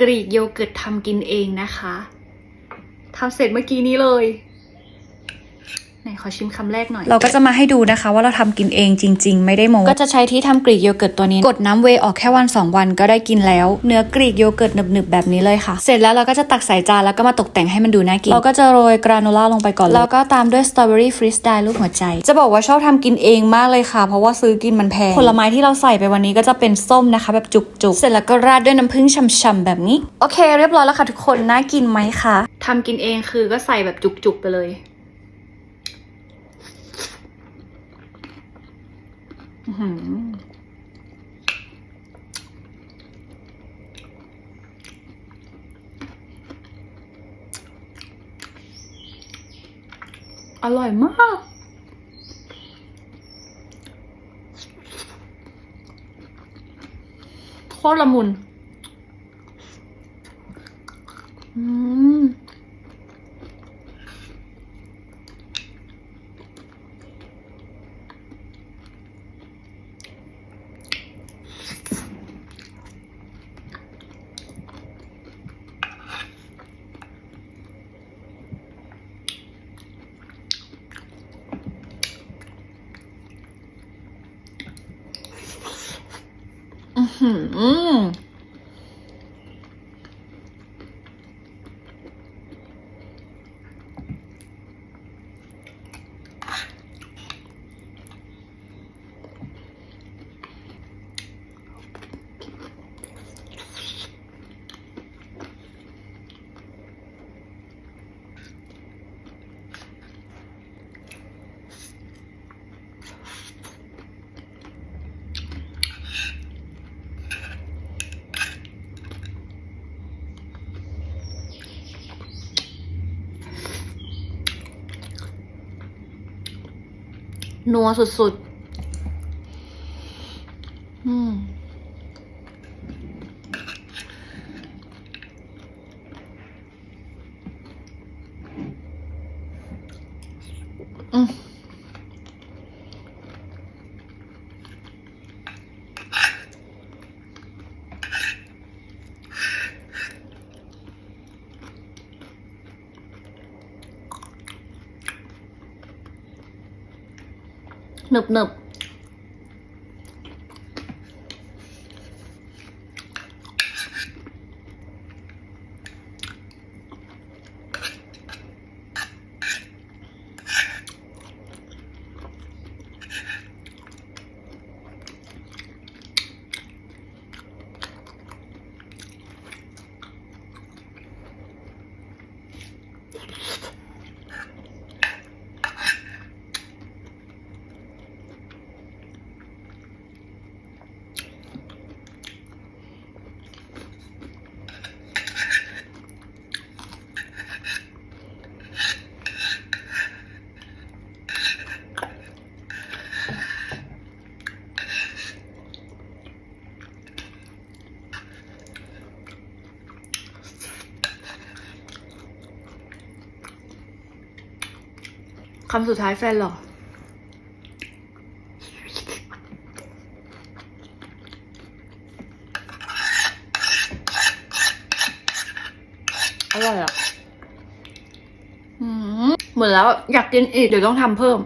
กรีกโยเกิร์ตทำกินเองนะคะทำเสร็จเมื่อกี้นี้เลย ไหนขอชิมคำแรกหน่อย เราก็จะมาให้ดูนะคะ ว่าเราทำกินเองจริง ๆ ไม่ได้โมก็จะใช้ที่ทำกรีกโยเกิร์ตตัวนี้ กดน้ำเวย์ออกแค่วัน 2 วันก็ได้กินแล้ว เนื้อกรีกโยเกิร์ตหนึบๆแบบนี้เลยค่ะ เสร็จแล้วเราก็จะตักใส่จานแล้วก็มาตกแต่งให้มันดูน่ากิน เราก็จะโรยกราโนล่าลงไปก่อน แล้วก็ตามด้วยสตรอเบอรี่ฟรีสไตล์รูปหัวใจ จะบอกว่าชอบทำกินเองมากเลยค่ะ เพราะว่าซื้อกินมันแพง ผลไม้ที่เราใส่ไปวันนี้ก็จะเป็นส้มนะคะ แบบจุกๆ เสร็จแล้วก็ราดด้วยน้ำผึ้งฉ่ำๆแบบนี้ โอเค เรียบร้อยแล้วค่ะทุกคน น่ากินไหมคะทำกินเองคือก็ใส่แบบจุกๆไปเลย อร่อยมาก โคตรละมุน อืม อื้อหื นัวสุดๆ อืมอืม หนึ คำสุดท้ายแฟนเหรออร่อยอะเหมือนแล้วอยากกินอีก เดี๋ยวต้องทำเพิ่ม